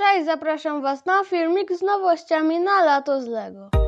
Cześć, zapraszam Was na filmik z nowościami na lato z Lego.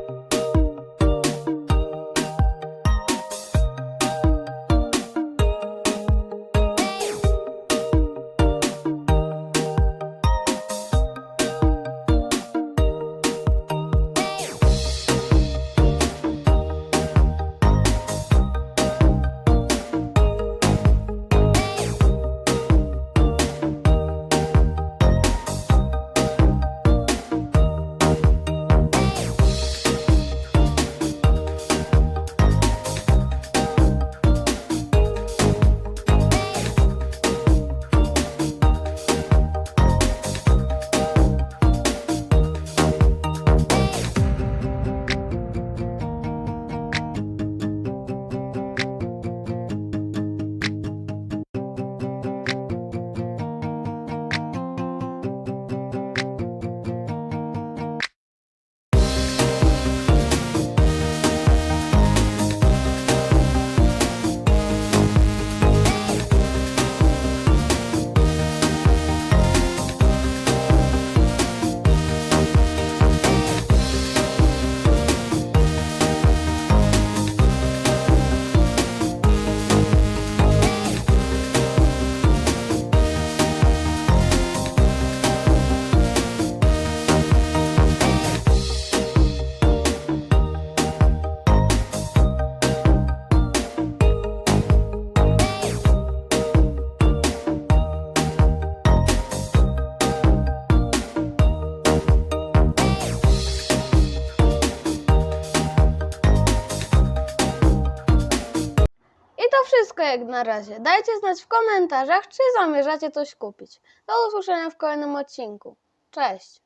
To wszystko jak na razie. Dajcie znać w komentarzach, czy zamierzacie coś kupić. Do usłyszenia w kolejnym odcinku. Cześć!